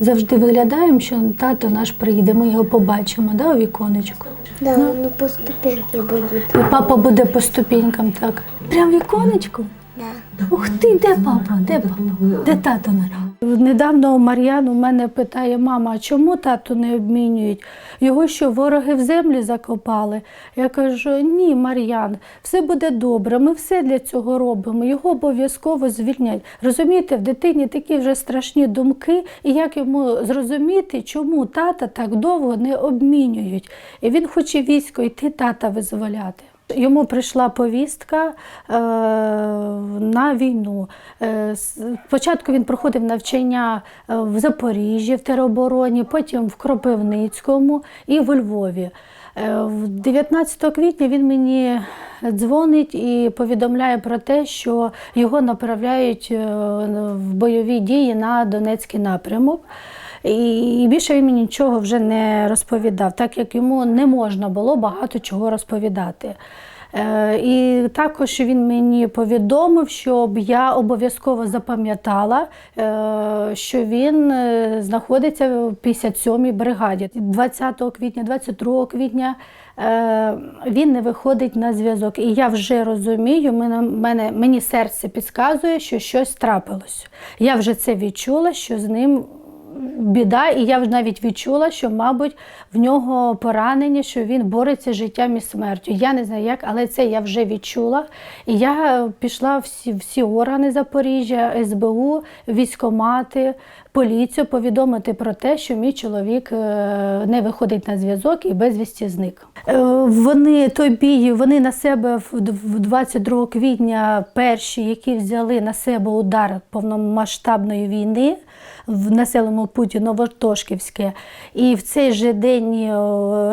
Завжди виглядаємо, що тато наш приїде, ми його побачимо, да, у віконечку. Да, ну по ступеньки будет. І папа буде по ступенькам так. Прям віконечку? Да. Ух ти, де папа? Де папа? Де тато наш? Недавно Мар'ян у мене питає, мама, а чому тату не обмінюють? Його що, вороги в землі закопали? Я кажу, ні, Мар'ян, все буде добре, ми все для цього робимо, його обов'язково звільнять. Розумієте, в дитині такі вже страшні думки, і як йому зрозуміти, чому тата так довго не обмінюють? І він хоче військо йти тата визволяти. Йому прийшла повістка е, на війну. Е, спочатку він проходив навчання е, в Запоріжжі в теробороні, потім в Кропивницькому і в Львові. Е, 19 квітня він мені дзвонить і повідомляє про те, що його направляють е, в бойові дії на Донецький напрямок. І більше він мені нічого вже не розповідав, так як йому не можна було багато чого розповідати. Е, І також він мені повідомив, щоб я обов'язково запам'ятала, е, що він е, знаходиться в 57-й бригаді. 20 квітня, 22 квітня він не виходить на зв'язок. І я вже розумію, мене, мені серце підказує, що щось трапилось. Я вже це відчула, що з ним біда, і я навіть відчула, що, мабуть, в нього поранення, що він бореться з життям і смертю. Я не знаю як, але це я вже відчула. І я пішла всі, всі органи Запоріжжя, СБУ, військомати, поліцію повідомити про те, що мій чоловік е, не виходить на зв'язок і безвісті зник. Е, Вони той бій, вони на себе в в 22 квітня перші, які взяли на себе удар повномасштабної війни в населеному пункті Новотошківське. І в цей же день е,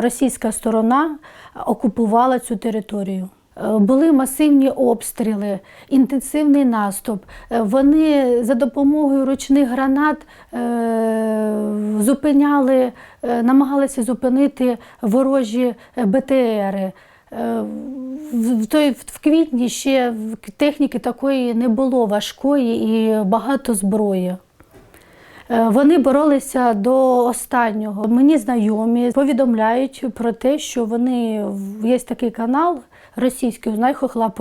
російська сторона окупувала цю територію. Були масивні обстріли, інтенсивний наступ. Е, Вони за допомогою ручних гранат е, зупиняли, е, намагалися зупинити ворожі БТРи. В, той, в квітні ще техніки такої не було важкої і багато зброї. Вони боролися до останнього. Мені знайомі повідомляють про те, що вони є такий канал російський «Узнай хохла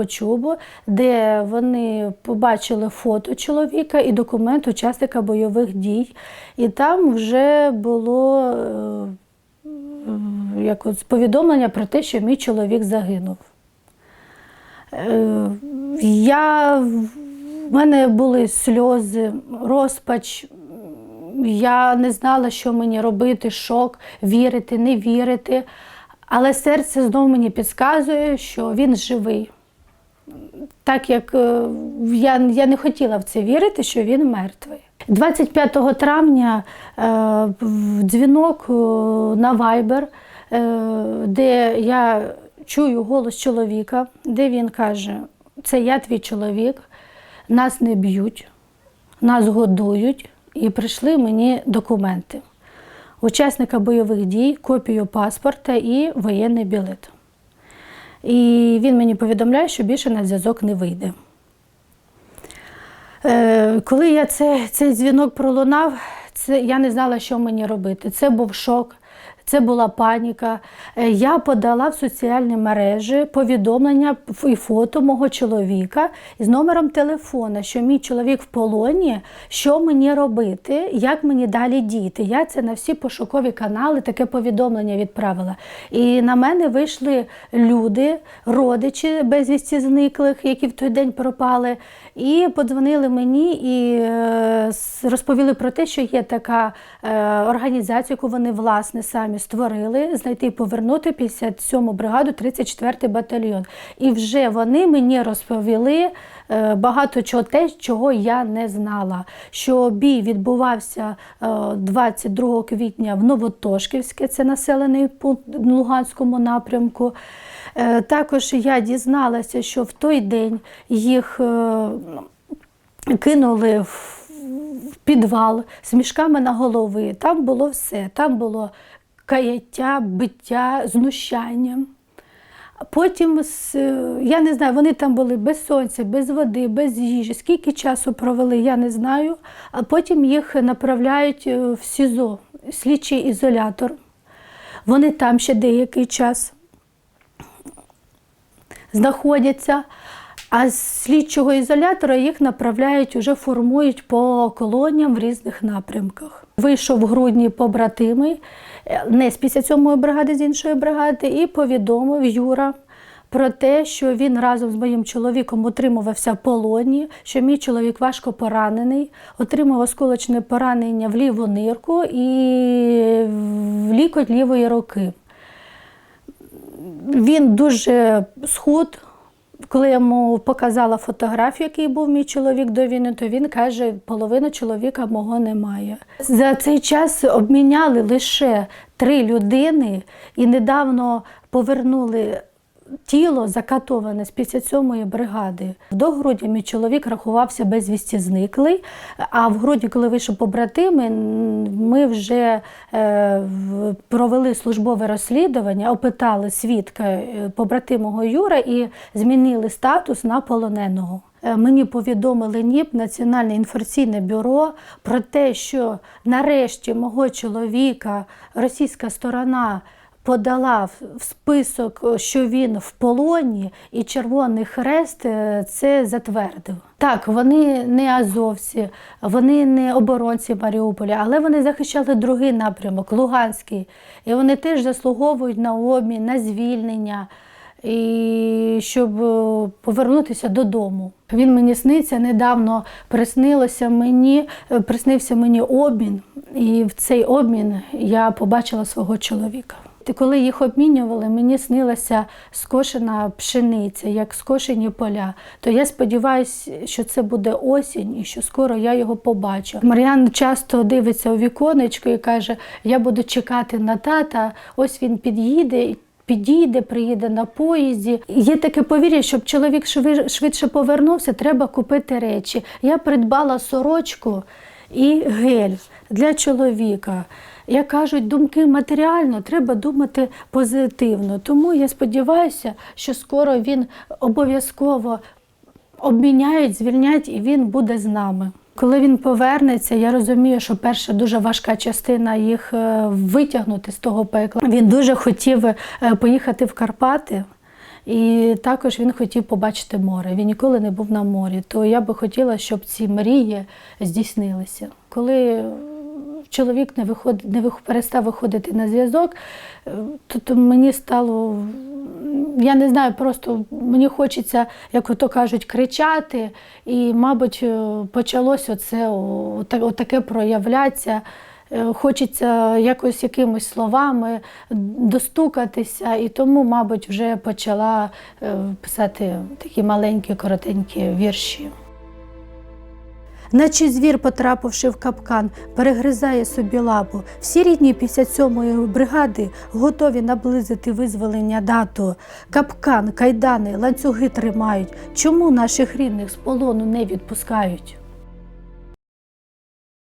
де вони побачили фото чоловіка і документ учасника бойових дій. І там вже було е, як от повідомлення про те, що мій чоловік загинув. Е, Я, в мене були сльози, розпач. Я не знала, що мені робити, шок, вірити, не вірити. Але серце знову мені підказує, що він живий. Так як е, я, я не хотіла в це вірити, що він мертвий. 25 травня е, дзвінок е, на Viber, е, де я чую голос чоловіка, де він каже: Це я твій чоловік, нас не б'ють, нас годують, і прийшли мені документи. Учасника бойових дій, копію паспорта і воєнний білет. І він мені повідомляє, що більше на зв'язок не вийде. Е, коли я це, цей дзвінок пролунав, це, я не знала, що мені робити. Це був шок, це була паніка. Е, я подала в соціальні мережі повідомлення і фото мого чоловіка з номером телефона, що мій чоловік в полоні, що мені робити, як мені далі діяти. Я це на всі пошукові канали таке повідомлення відправила. І на мене вийшли люди, родичі безвісті зниклих, які в той день пропали, і подзвонили мені і е, розповіли про те, що є така е, організація, яку вони власне самі створили, знайти і повернути 57-му бригаду, 34-й батальйон. І вже вони мені розповіли е, багато чого те, чого я не знала. Що бій відбувався е, 22 квітня в Новотошківське, це населений пункт в Луганському напрямку. Е, Також я дізналася, що в той день їх е, кинули в в підвал з мішками на голови. Там було все. Там було каяття, биття, знущання. Потім, я не знаю, вони там були без сонця, без води, без їжі. Скільки часу провели, я не знаю. А потім їх направляють е, в СІЗО, слідчий ізолятор. Вони там ще деякий час знаходяться. А з слідчого ізолятора їх направляють, уже формують по колоніям в різних напрямках. Вийшов в грудні побратими, не з 57-ї бригади, з іншої бригади, і повідомив Юра про те, що він разом з моїм чоловіком утримувався в полоні, що мій чоловік важко поранений, отримав осколочне поранення в ліву нирку і в лікоть лівої руки. Він дуже схуд. Коли я йому показала фотографію, який був мій чоловік до війни, то він каже, половина чоловіка мого немає. За цей час обміняли лише три людини і недавно повернули тіло закатоване з 57-ї бригади. До грудня мій чоловік рахувався безвісті зниклий, а в грудні, коли вийшов побратими, ми вже е, провели службове розслідування, опитали свідка е, побратимого Юра і змінили статус на полоненого. Е, Мені повідомили НІП, Національне інформаційне бюро, про те, що нарешті мого чоловіка російська сторона подала в- список, що він в полоні, і Червоний Хрест е, це затвердив. Так, вони не азовці, вони не оборонці Маріуполя, але вони захищали другий напрямок, Луганський. І вони теж заслуговують на обмін, на звільнення. І щоб повернутися додому. Він мені сниться недавно приснилося мені, е, приснився мені обмін, і в цей обмін я побачила свого чоловіка. Коли їх обмінювали, мені снилася скошена пшениця, як скошені поля. То я сподіваюся, що це буде осінь і що скоро я його побачу. Мар'ян часто дивиться у віконечко і каже: Я буду чекати на тата, ось він під'їде. Підійде, приїде на поїзді. Є таке повір'я, щоб чоловік шви- швидше повернувся, треба купити речі. Я придбала сорочку і гель для чоловіка. Як кажуть, думки матеріально, треба думати позитивно. Тому я сподіваюся, що скоро він обов'язково обміняють, звільнять і він буде з нами. Коли він повернеться, я розумію, що перша дуже важка частина їх е, витягнути з того пекла. Він дуже хотів е, поїхати в Карпати. І також він хотів побачити море. Він ніколи не був на морі. То я би хотіла, щоб ці мрії здійснилися. Коли чоловік не виходить, не вих- перестав виходити на зв'язок, е, то, мені стало, я не знаю, просто мені хочеться, як ото кажуть, кричати. І, мабуть, е, почалось оце о- отаке проявлятися. Е, Хочеться якось якимись словами достукатися, і тому, мабуть, вже почала писати такі маленькі, коротенькі вірші. Наче звір, потрапивши в капкан, перегризає собі лапу. Всі рідні 57-ї бригади готові наблизити визволення дату. Капкан, кайдани, ланцюги тримають. Чому наших рідних з полону не відпускають?